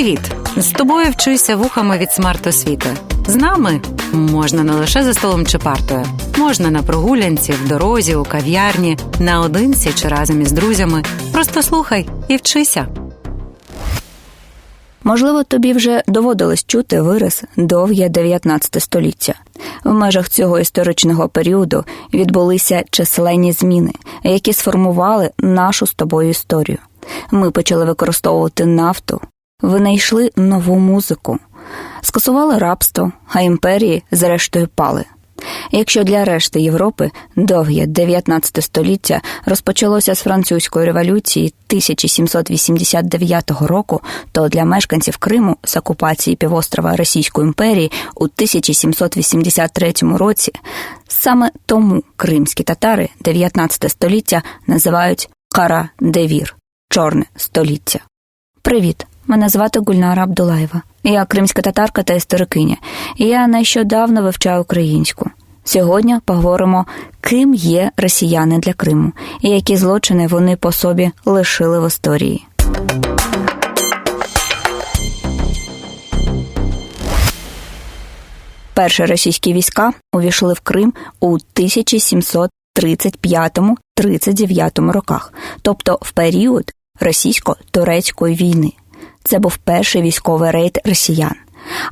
Привіт! З тобою вчуся вухами від смарт-освіти. З нами можна не лише за столом чи партою, можна на прогулянці, в дорозі, у кав'ярні, наодинці чи разом із друзями. Просто слухай і вчися. Можливо, тобі вже доводилось чути вираз довге 19 століття. В межах цього історичного періоду відбулися численні зміни, які сформували нашу з тобою історію. Ми почали використовувати нафту, винайшли нову музику, скасували рабство, а імперії зрештою пали. Якщо для решти Європи довге 19 століття розпочалося з французької революції 1789 року, то для мешканців Криму з окупації півострова Російської імперії у 1783 році саме тому кримські татари 19 століття називають Кара Девір Чорне століття. Привіт! Мене звати Гульнара Абдулаєва. Я кримська татарка та історикиня, я нещодавно вивчаю українську. Сьогодні поговоримо, ким є росіяни для Криму і які злочини вони по собі лишили в історії. Перші російські війська увійшли в Крим у 1735-39 роках, тобто в період російсько-турецької війни. Це був перший військовий рейд росіян.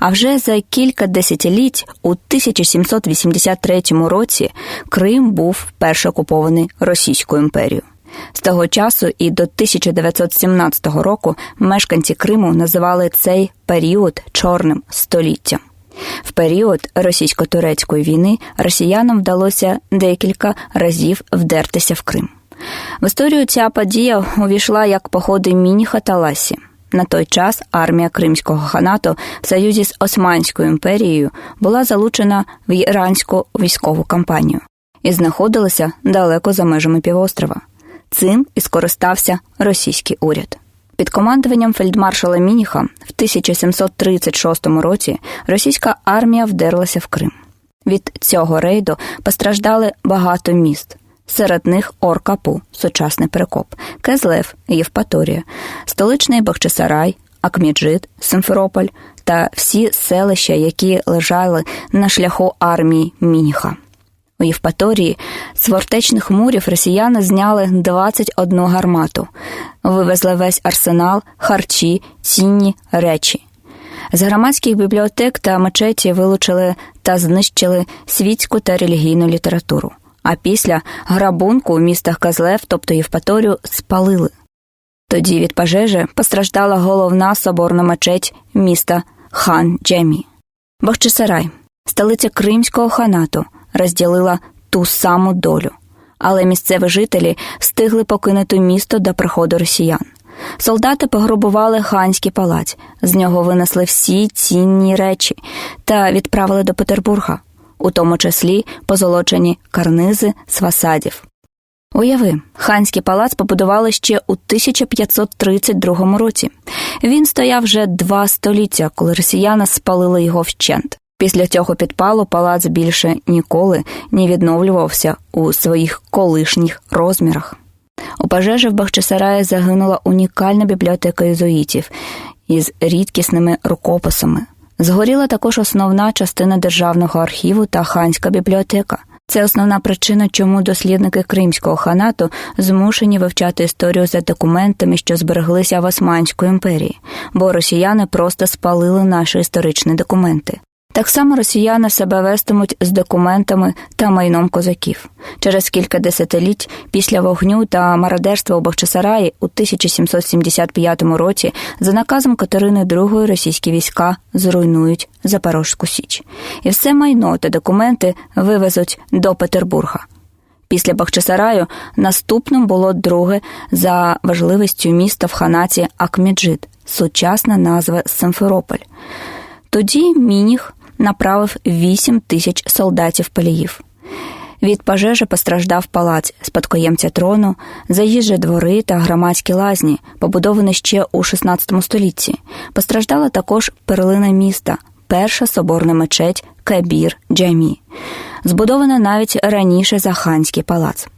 А вже за кілька десятиліть у 1783 році Крим був вперше окупований Російською імперією. З того часу і до 1917 року мешканці Криму називали цей період чорним століттям. В період російсько-турецької війни росіянам вдалося декілька разів вдертися в Крим. В історію ця подія увійшла як походи Мініха та Ласі. На той час армія Кримського ханату в союзі з Османською імперією була залучена в іранську військову кампанію і знаходилася далеко за межами півострова. Цим і скористався російський уряд. Під командуванням фельдмаршала Мініха в 1736 році російська армія вдерлася в Крим. Від цього рейду постраждали багато міст. Серед них Оркапу, сучасний Перекоп, Кезлев, Євпаторія, столичний Бахчисарай, Акміджит, Симферополь та всі селища, які лежали на шляху армії Мініха. У Євпаторії з фортечних мурів росіяни зняли 21 гармату, вивезли весь арсенал, харчі, цінні речі. З громадських бібліотек та мечеті вилучили та знищили світську та релігійну літературу а після грабунку у містах Казлев, тобто Євпаторію, спалили. Тоді від пожежі постраждала головна соборна мечеть міста Хан Джемі. Бахчисарай, столиця Кримського ханату, розділила ту саму долю, але місцеві жителі встигли покинути місто до приходу росіян. Солдати пограбували ханський палац, з нього винесли всі цінні речі та відправили до Петербурга у тому числі позолочені карнизи з фасадів. Уяви, ханський палац побудували ще у 1532 році. Він стояв вже два століття, коли росіяни спалили його вщент. Після цього підпалу палац більше ніколи не відновлювався у своїх колишніх розмірах. У пожежі в Бахчисараї загинула унікальна бібліотека єзуїтів із рідкісними рукописами. Згоріла також основна частина державного архіву та ханська бібліотека. Це основна причина, чому дослідники Кримського ханату змушені вивчати історію за документами, що збереглися в Османської імперії, бо росіяни просто спалили наші історичні документи. Так само росіяни себе вестимуть з документами та майном козаків. Через кілька десятиліть після вогню та мародерства у Бахчисараї у 1775 році за наказом Катерини II російські війська зруйнують Запорожську Січ, і все майно та документи вивезуть до Петербурга. Після Бахчисараю наступним було друге за важливістю міста в ханаті Акміджит, сучасна назва Симферополь. Тоді Мініх направив 8 тисяч солдатів паліїв. Від пожежі постраждав палац спадкоємця трону, заїжджі двори та громадські лазні, побудовані ще у 16 столітті. Постраждала також перлина міста, перша соборна мечеть Кабір Джамі, збудована навіть раніше за ханський палац.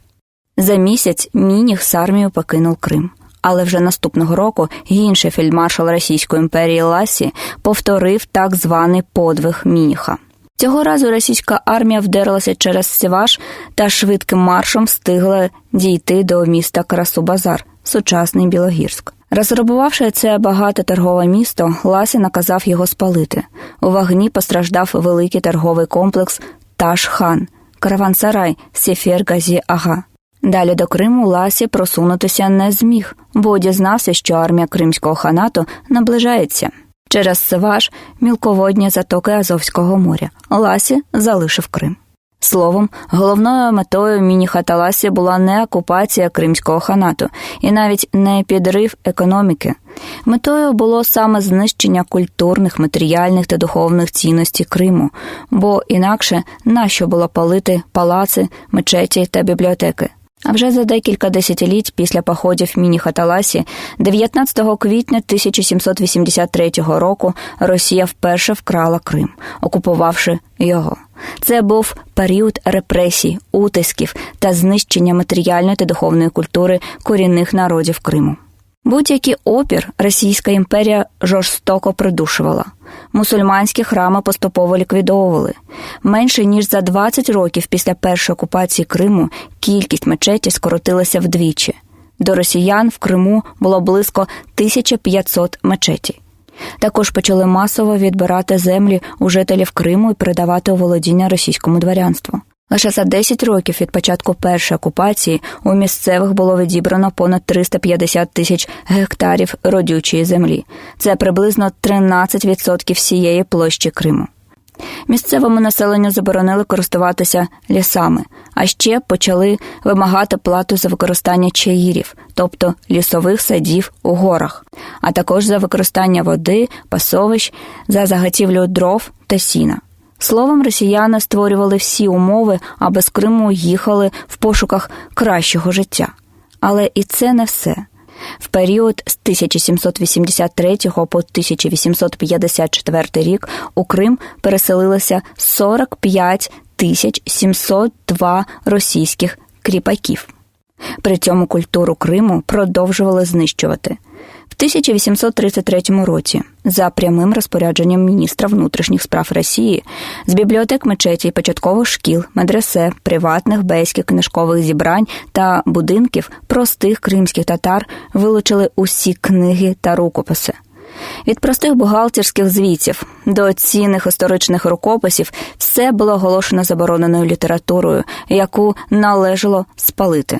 За місяць Мініх з армією покинув Крим, Але вже наступного року інший фельдмаршал Російської імперії Ласі повторив так званий подвиг Мініха. Цього разу російська армія вдерлася через Сіваш та швидким маршем встигла дійти до міста Красу-Базар, сучасний Білогірськ. Розграбувавши це багате торгове місто, Ласі наказав його спалити. У вогні постраждав великий торговий комплекс Таш-хан, караван-сарай Сефер Газі Ага. Далі до Криму Ласі просунутися не зміг, бо дізнався, що армія Кримського ханату наближається. Через Севаш мілководні затоки Азовського моря Ласі залишив Крим. Словом, головною метою міні-хата Ласі була не окупація Кримського ханату і навіть не підрив економіки. Метою було саме знищення культурних, матеріальних та духовних цінностей Криму, бо інакше нащо було палити палаци, мечеті та бібліотеки. А вже за декілька десятиліть після походів міні-хаталасі, 19 квітня 1783 року Росія вперше вкрала Крим, окупувавши його. Це був період репресій, утисків та знищення матеріальної та духовної культури корінних народів Криму. Будь-який опір Російська імперія жорстоко придушувала. Мусульманські храми поступово ліквідовували. Менше ніж за 20 років після першої окупації Криму кількість мечеті скоротилася вдвічі. До росіян в Криму було близько 1500 мечетій. Також почали масово відбирати землі у жителів Криму і передавати у володіння російському дворянству. Лише за 10 років від початку першої окупації у місцевих було відібрано понад 350 тисяч гектарів родючої землі. Це приблизно 13% всієї площі Криму. Місцевому населенню заборонили користуватися лісами, а ще почали вимагати плату за використання чаїрів, тобто лісових садів у горах, а також за використання води, пасовищ, за заготівлю дров та сіна. Словом, росіяни створювали всі умови, аби з Криму їхали в пошуках кращого життя. Але і це не все. В період з 1783 по 1854 рік у Крим переселилося 45 тисяч 702 російських кріпаків. При цьому культуру Криму продовжували знищувати. В 1833 році, за прямим розпорядженням міністра внутрішніх справ Росії, з бібліотек мечеті, початкових шкіл, медресе, приватних бейських книжкових зібрань та будинків простих кримських татар вилучили усі книги та рукописи. Від простих бухгалтерських звітів до цінних історичних рукописів все було оголошено забороненою літературою, яку належало спалити.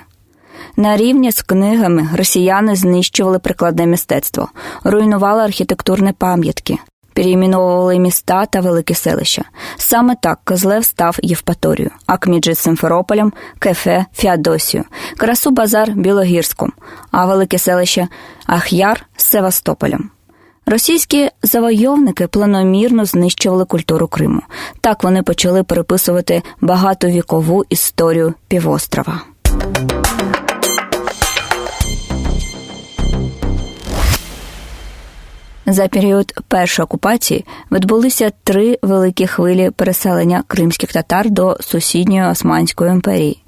На рівні з книгами росіяни знищували прикладне мистецтво, руйнували архітектурні пам'ятки, переіменовували міста та великі селища. Саме так Козлев став Євпаторію, Акміджит Симферополем, Кефе Феодосію, Красу Базар Білогірськом, а велике селище Ахяр Севастополем. Російські завойовники планомірно знищували культуру Криму. Так вони почали переписувати багатовікову історію півострова. За період першої окупації відбулися три великі хвилі переселення кримських татар до сусідньої Османської імперії.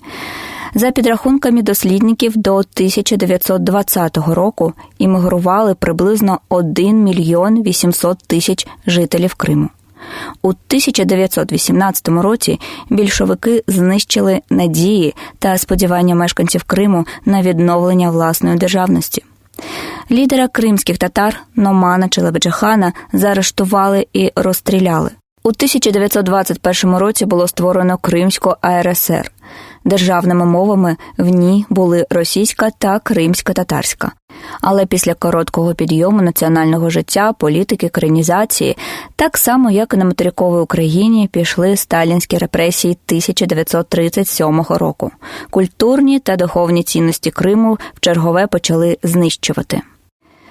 За підрахунками дослідників до 1920 року іммігрували приблизно 1 мільйон 800 тисяч жителів Криму. У 1918 році більшовики знищили надії та сподівання мешканців Криму на відновлення власної державності. Лідера кримських татар Номана Челебеджахана заарештували і розстріляли. У 1921 році було створено Кримську АРСР. Державними мовами в ній були російська та кримська татарська. Але після короткого підйому національного життя, політики, кранізації, так само як і на материковій Україні, пішли сталінські репресії 1937 року. Культурні та духовні цінності Криму в чергове почали знищувати.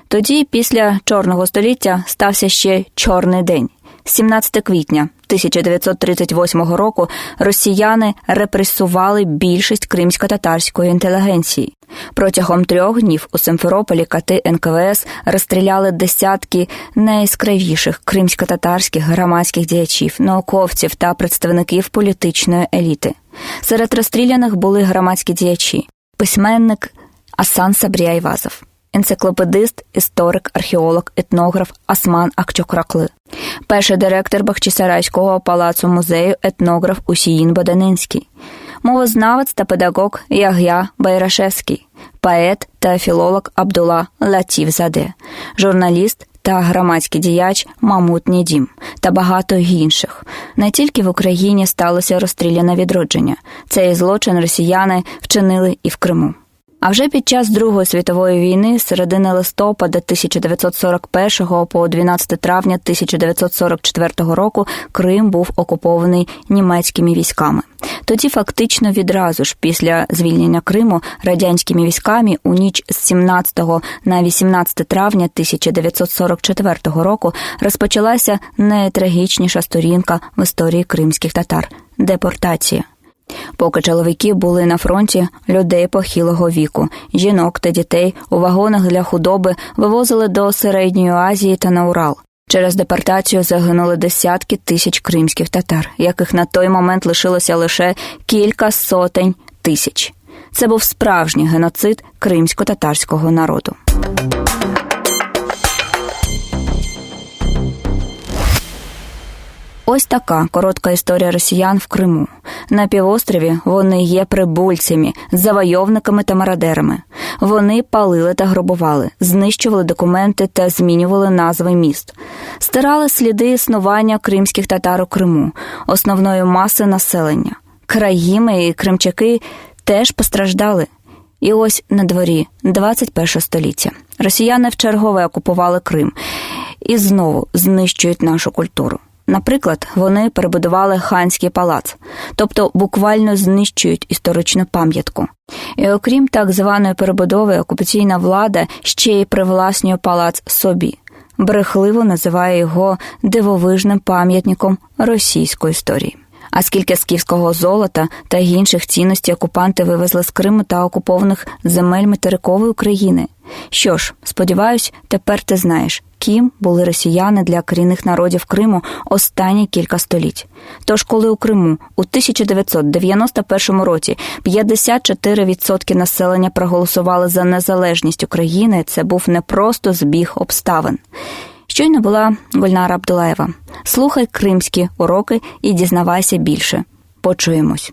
Тоді, після чорного століття, стався ще чорний день. 17 квітня 1938 року росіяни репресували більшість кримсько-татарської інтелігенції. Протягом трьох днів у Симферополі кати НКВС розстріляли десятки найяскравіших кримсько-татарських громадських діячів, науковців та представників політичної еліти. Серед розстріляних були громадські діячі, письменник Асан Сабріайвазов, енциклопедист, історик, археолог, етнограф Асман Акчокракли, перший директор Бахчисарайського палацу музею, етнограф Усіїн Боданинський, мовознавець та педагог Яг'я Байрашевський, поет та філолог Абдула Латівзаде, журналіст та громадський діяч Мамут Нідім та багато інших. Не тільки в Україні сталося розстріляне відродження. Цей злочин росіяни вчинили і в Криму. А вже під час Другої світової війни з середини листопада 1941 по 12 травня 1944 року Крим був окупований німецькими військами. Тоді фактично відразу ж після звільнення Криму радянськими військами у ніч з 17 на 18 травня 1944 року розпочалася найтрагічніша сторінка в історії кримських татар депортація. Поки чоловіки були на фронті, людей похилого віку, жінок та дітей у вагонах для худоби вивозили до Середньої Азії та на Урал. Через депортацію загинули десятки тисяч кримських татар, яких на той момент лишилося лише кілька сотень тисяч. Це був справжній геноцид кримсько-татарського народу. Ось така коротка історія росіян в Криму. На півострові вони є прибульцями, завойовниками та мародерами. Вони палили та грабували, знищували документи та змінювали назви міст, стирали сліди існування кримських татар у Криму, основної маси населення. Країми і кримчаки теж постраждали. І ось на дворі 21 століття. Росіяни вчергове окупували Крим і знову знищують нашу культуру. Наприклад, вони перебудували ханський палац, тобто буквально знищують історичну пам'ятку. І окрім так званої перебудови, окупаційна влада ще й привласнює палац собі, брехливо називає його дивовижним пам'ятником російської історії. А скільки скіфського золота та інших цінностей окупанти вивезли з Криму та окупованих земель материкової України? Що ж, сподіваюсь, тепер ти знаєш, ким були росіяни для корінних народів Криму останні кілька століть. Тож, коли у Криму у 1991 році 54% населення проголосували за незалежність України, це був не просто збіг обставин. Щойно була Гульнара Абдулаєва. Слухай кримські уроки і дізнавайся більше. Почуємось.